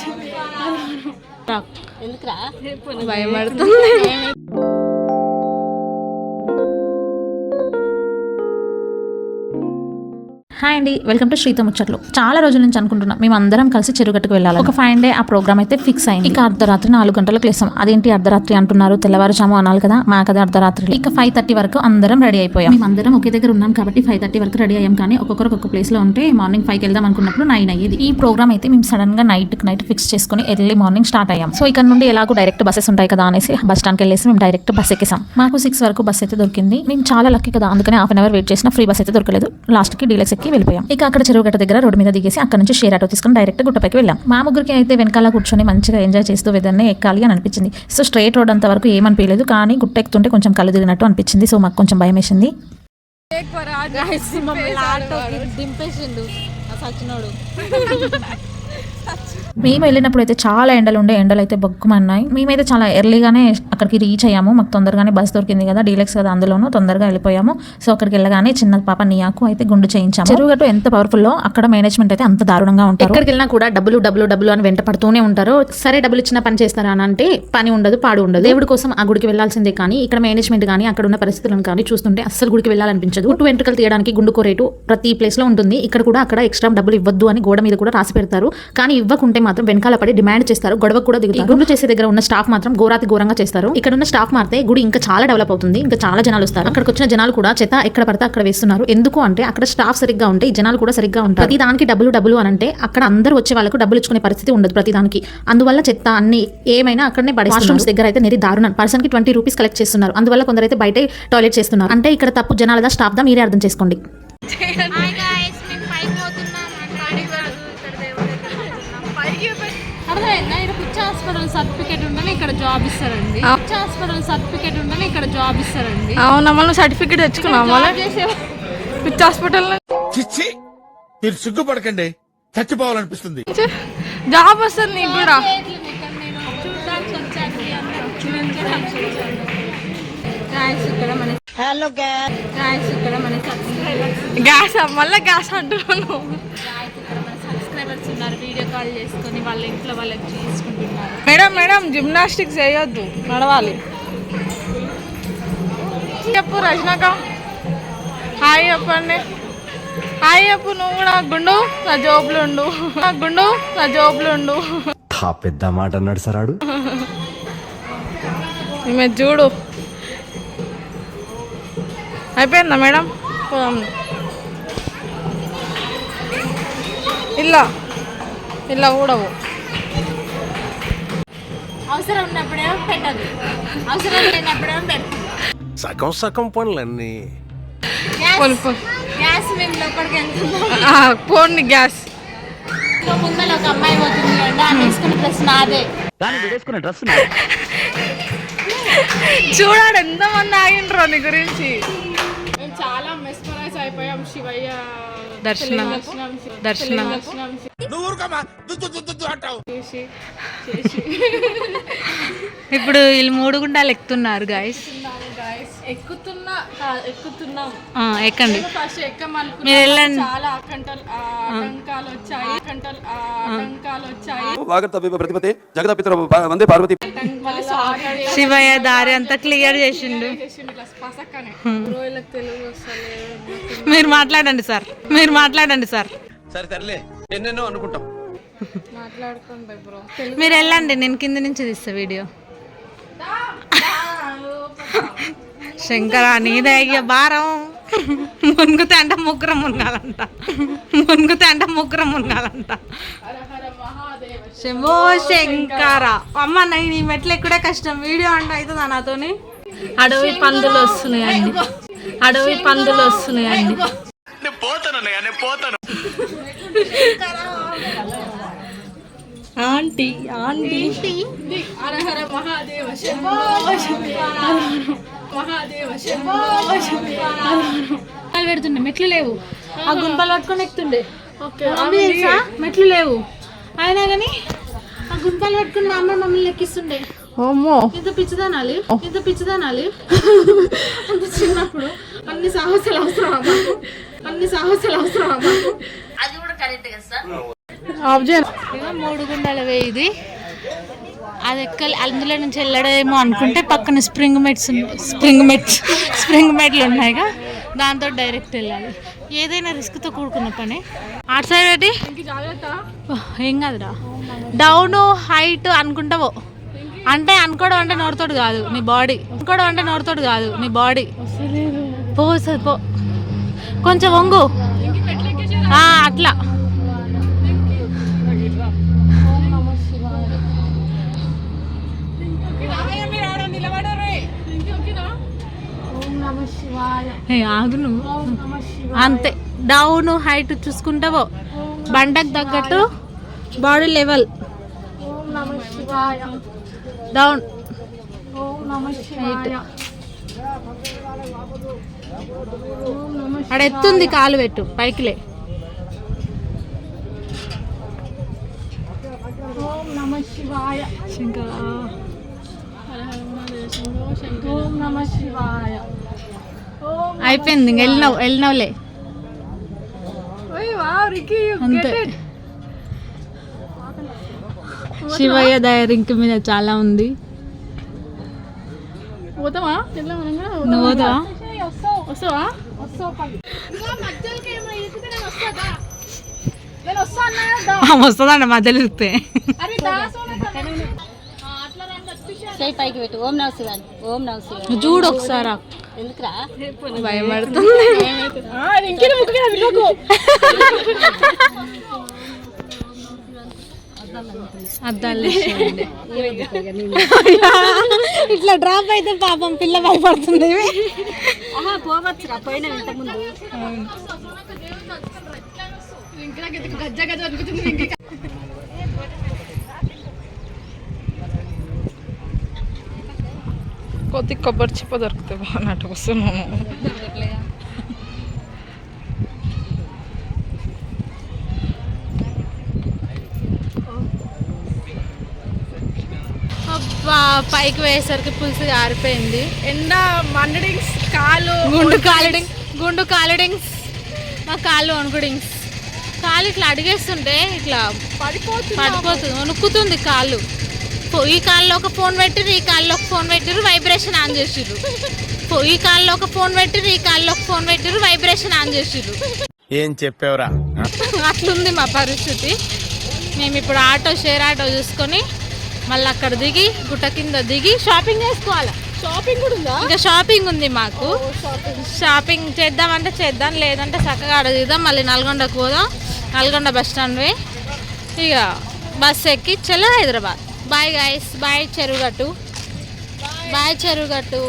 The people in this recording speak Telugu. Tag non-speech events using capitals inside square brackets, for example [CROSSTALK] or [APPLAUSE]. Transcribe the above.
[LAUGHS] ఎందుకురా? భయపడుతుంది. హాయ్ అండి వెల్కమ్ టు శ్రీతో ముచ్చట్లు చాలా రోజుల నుంచి అనుకుంటున్నాం మేము అందరం కలిసి చెరుగట్టుకు వెళ్ళాలి ఒక ఫైవ్ డే ఆ ప్రోగ్రామ్ అయితే ఫిక్స్ అయింది. ఇక అర్ధరాత్రి నాలుగు గంటలకు లేసాం అదేంటి అర్ధరాత్రి అంటున్నారు? తెల్లవారుజాము అనాలి కదా మా కదా అర్ధరాత్రి ఇక ఫైవ్ థర్టీ వరకు అందరం రెడీ అయిపోయాం. మేము అందరం ఒకే దగ్గర ఉన్నాం కాబట్టి ఫైవ్ థర్టీ వరకు రెడీ అయ్యాం కానీ ఒక్కొక్కరు ఒక్కొక్క ప్లేస్లో ఉంటే మార్నింగ్ ఫైవ్ వెళ్దాం అనుకున్నప్పుడు నైన్ అయ్యేది. ఈ ప్రోగ్రామ్ అయితే మేము సడన్గా నైట్ నైట్ ఫిక్స్ చేసుకుని ఎర్లీ మార్నింగ్ స్టార్ట్ అయ్యాం. సో ఇక్కడ నుండి ఎలాగో డైరెక్ట్ బస్సెస్ ఉంటాయి కదా అనేసి బస్ స్టాండ్కి వెళ్ళేసి మేము డైరెక్ట్ బస్ ఎక్కేసాం. మాకు సిక్స్ వరకు బస్ అయితే దొరికింది. మేము చాలా లక్కీ కదా అందుకని హాఫ్ అన్ అవర్ వెయిట్ చేసిన ఫ్రీ బస్ అయితే దొరకలేదు. లాస్ట్కి డీలక్స్ ఎక్కి వెళ్ళిపోయాం. ఇక అక్కడ చెరువుగట్ట దగ్గర రోడ్డు మీద దిగేసి అక్కడ నుంచి షేర్ ఆటో తీసుకుని డైరెక్ట్ గుట్టపైకి వెళ్ళాం. మా ముగ్గురికి అయితే వెనకాల కూర్చొని మంచిగా ఎంజాయ్ చేస్తూ వెదర్ని ఎక్కాలి అని అనిపించింది. సో స్ట్రైట్ రోడ్ అంత వరకు ఏమనిపించలేదు కానీ గుట్ట ఎక్కుతుంటే కొంచెం కళ్ళు తిరిగినట్టు అనిపించింది. సో మాకు కొంచెం భయం వేసింది. దింపేసిండు సచ్చినోడు. [LAUGHS] మేము వెళ్ళినప్పుడు అయితే చాలా ఎండలు ఉండే ఎండలు అయితే బొక్కుమన్నాయి మేమైతే చాలా ఎర్లీగానే అక్కడికి రీచ్ అయ్యాము. మాకు తొందరగానే బస్ దొరికింది కదా డీలక్స్ కదా అందులోనూ తొందరగా వెళ్ళిపోయాము. సో అక్కడికి వెళ్ళగానే చిన్న పాప నియాకు అయితే గుండు చేయించాము. చెరువుగట్టు ఎంత పవర్ఫుల్లో అక్కడ మేనేజ్మెంట్ అయితే అంత దారుణంగా ఉంటారు. ఎక్కడికి వెళ్ళినా కూడా డబ్బులు డబ్బులు డబ్బులు అని వెంట పడుతూనే ఉంటారు. సరే డబ్బులు ఇచ్చిన పని చేస్తారా అని అంటే పని ఉండదు పాడు ఉండదు. దేవుడి కోసం ఆ గుడికి వెళ్ళాల్సిందే కానీ ఇక్కడ మేనేజ్మెంట్ కానీ అక్కడ ఉన్న పరిస్థితులను కానీ చూస్తుంటే అస్సలు గుడికి వెళ్ళాలనిపించదు. గుట్టు వెంట్రుకలు తీయడానికి గుండుకో రేటు ప్రతి ప్లేస్లో ఉంటుంది. ఇక్కడ కూడా అక్కడ ఎక్స్ట్రా డబ్బులు ఇవ్వద్దు అని గోడ మీద కూడా రాసి పెడతారు. కానీ ఇవ్వకుంటే మాత్రం వెనకాల పడి డిమాండ్ చేస్తారు గొడవ కూడా దిగుతారు. గుండు చేసే దగ్గర ఉన్న స్టాఫ్ మాత్రం ఘోరాతి ఘోరంగా చేస్తారు. ఇక్కడ ఉన్న స్టాఫ్ మారితే గుడి ఇంకా చాలా డెవలప్ అవుతుంది ఇంకా చాలా జనాలు వస్తారు. అక్కడికి వచ్చిన జనాలు కూడా చెత్త ఎక్కడ పడితే అక్కడ వేస్తున్నారు. ఎందుకు అంటే అక్కడ స్టాఫ్ సరిగ్గా ఉంటే ఈ జనాలు కూడా సరిగ్గా ఉంటారు. ప్రతి దానికి డబ్బులు డబ్బులు అని అంటే అక్కడ అందరూ వచ్చే వాళ్ళకు డబ్బులు ఇచ్చుకునే పరిస్థితి ఉండదు ప్రతి దానికి. అందువల్ల చెత్త అన్ని ఏమైనా అక్కడనే పడే వాష్రూమ్స్ దగ్గర అయితే నెరి దారుణం. పర్సన్కి ట్వంటీ రూపీస్ కలెక్ట్ చేస్తున్నారు. అందువల్ల కొందరు అయితే బయట టాయిలెట్ చేస్తున్నారు. అంటే ఇక్కడ తప్పు జనాలదా స్టాఫ్ దా మీరే అర్థం చేసుకోండి. సర్టిఫికేట్ ఉంటేనే ఇక్కడ జాబ్ ఇస్తారండి. హాస్పిటల్ సర్టిఫికేట్ ఉంటేనే ఇక్కడ జాబ్ ఇస్తారండి. అవునా మనం సర్టిఫికేట్ తెచ్చుకున్నాం పిచ్చి హాస్పిటల్ చిచ్చి మీరు సిగ్గుపడకండి. చచ్చిపోవాలనిపిస్తుంది. జాబ్ వస్తుంది నీకు కూడా. హలో గాయస్ ఇక్కడ మన గ్యాస్ మళ్ళీ గ్యాస్ అంటున్నాను వీడియో కాల్ చేసుకొని వాళ్ళ ఇంట్లో వాళ్ళకి చేసుకుంటున్నారు. మేడం మేడం జిమ్నాస్టిక్స్ చేయొద్దు నడవాలి. చెప్పు రజనక. హాయ్ చెప్పండి. హాయ్ చెప్పు నువ్వు కూడా గుండు నా జోబులు ఉండు. నా గుండు నా జోబులు ఉండు. ఆ పెద్ద మాట అన్నాడు సరాడు ఈమె చూడు. అయిపోయిందా మేడం? ఇలా ఇలా ఊడవు. అవసరం ఉన్నప్పుడేమో పెట్టదు. అవసరం లేనప్పుడేమో పెడుతుంది సగం సగం పనులన్నీ. పోని గ్యాస్ మేము లోపలికి వెళ్తున్నాం. ఆ, పోండి గ్యాస్. ఇంకో ముందర ఒక అమ్మాయి పోతుంది అండి ఆమె వేసుకున్న డ్రెస్ నాదే. చూడాడు ఎంతమంది ఆగిండ్రో నీ గురించి. మేము చాలా మెస్మరైజ్ అయిపోయాం శివయ్య. దర్శనం. దర్శనం. ఇప్పుడు వీళ్ళు మూడు గుండాలు ఎక్కుతున్నారు గాయస్ ఎక్కుతున్నా ఎక్కండి. ఫస్ట్ ఎక్కమనుకున్నా. మీరు వెళ్ళండి. చాలా ఆకంటలు ఆ, ఆటంకాలు వచ్చాయి. ఆకంటలు ఆ, ఆటంకాలు వచ్చాయి. వాగర్త ప్రతిపతి జగదపితర వందే పార్వతి. మళ్ళీ సారీ శివయ్య దారి అంతా క్లియర్ చేసిండు ఇట్లా రోజులకు తెలుగు మీరు మాట్లాడండి సార్. మీరు మాట్లాడండి సార్. సరే సర్లే. ఎన్నెన్నో అనుకుంటాం. మాట్లాడుకోండి బై బ్రో. మీరు వెళ్ళండి నేను కింద నుంచి తీస్తా వీడియో. శంకర నీదే అయ్య భారం. మునుగుతే అంటే ముగ్గురం మునగాలంట. మునుగుతే అంటే ముగ్గురం మునగాలంట. శంభో శంకర. అమ్మ నేను ఈ మెట్లు ఎక్కడే కష్టం. వీడియో అంటే అవుతుందా నాతోని? అడవి పందులు వస్తున్నాయండి. అడవి పందులు వస్తున్నాయండి. నేను పోతానన్నయ్య నేను పోతాను. Aunty aunty. హరహర మహాదేవ శంభో శంకర మహాదేవ శంభో మెట్లు పెడుతుండే మెట్లు లేవు. ఆ గుంపలు పట్టుకొని ఎక్కుతుండే. మెట్లు లేవు. అయినా కానీ ఆ గుంపలు పట్టుకుని మా అమ్మ మమ్మల్ని లెక్కిస్తుండే. ఓమో ఇంత పిచ్చిదనాలి? ఇంత పిచ్చిదనాలి? [LAUGHS] అంత చిన్నప్పుడు. అన్ని సాహసాలు అవసరం అన్ని సాహసాలు అవసరం అమ్మా ఆఫ్ చేయాలి ఇగో మూడు గుండాల వే ఇది అది ఎక్కలి అందులో నుంచి వెళ్ళడేమో అనుకుంటే పక్కన స్ప్రింగ్ మెట్స్ ఉన్నాయి స్ప్రింగ్ మెట్స్ స్ప్రింగ్ మెట్లు ఉన్నాయిగా. దాంతో డైరెక్ట్ వెళ్ళాలి. ఏదైనా రిస్క్తో కూడుకున్న పని. అటు సైడ్ ఏంటి? ఏం కాదురా. డౌన్ హైట్ అనుకుంటావో అంటే అనుకోవడం అంటే నోరుతోడు కాదు నీ బాడీ. అనుకోవడం అంటే నోరుతోడు కాదు నీ బాడీ. పో పో. కొంచెం వంగు. అట్లా. ఆగు నువ్వు. అంతే. Down height చూసుకుంటావో. బండకు తగ్గట్టు బాడీ లెవెల్. డౌన్ అక్కడ ఎత్తుంది కాలు పెట్టు పైకిలే. ఇంకా అయిపోయింది ఇంక వెళ్ళినావు వెళ్ళినావులే. అంతే. శివయ్య దయ ఇంక మీద చాలా ఉంది. పోతావా? నువ్వు పోతావా? వస్తావా? వస్తుందండి మధ్యలో ఇస్తే పైకి పెట్టు ఓం శివాని ఓం శివాని. చూడు ఒకసారి ఎందుకురా? భయపడుతుంది. [LAUGHS] అద్దాలు. ఇట్లా డ్రాప్ అయితే పాపం పిల్ల భయపడుతుంది. ముందు కొద్ది కొబ్బరి చిప్ప దొరికితే బాగున్నట్టు వస్తున్నాము పైకి వేసరికి పులుసు ఆరిపోయింది. ఎండ మండడింగ్స్ కాలు గుండు కాలిడింగ్ గుండు కాలిడింగ్స్ మా కాళ్ళు వణుకుడింగ్స్ కాలు ఇట్లా అడిగేస్తుంటే ఇట్లా పడిపోతుంది పడిపోతుంది వణుకుతుంది కాళ్ళు. ఈ కాల్లో ఒక ఫోన్ పెట్టిరు ఈ కాల్లో ఒక ఫోన్ పెట్టిరు వైబ్రేషన్ ఆన్ చేసిర్రు. ఈ కాల్లో ఒక ఫోన్ పెట్టిరు ఈ కాల్లో ఒక ఫోన్ పెట్టిరు వైబ్రేషన్ ఆన్ చేసిర్రు. ఏం చెప్పావురా? అట్లుంది మా పరిస్థితి. మేము ఇప్పుడు ఆటో షేర్ ఆటో చూసుకొని మళ్ళీ అక్కడ దిగి గుట్ట కింద దిగి షాపింగ్ చేసుకోవాలి? షాపింగ్ కూడా ఉందా? ఇంకా షాపింగ్ ఉంది మాకు. షాపింగ్ చేద్దామంటే చేద్దాం లేదంటే చక్కగా ఆడ దిగుదాం మళ్ళీ నల్గొండకు పోదాం. నల్గొండ బస్ స్టాండ్ పోయి ఇక బస్ ఎక్కి చలో Hyderabad. Bye guys bye Cherugattu. Bye Cherugattu.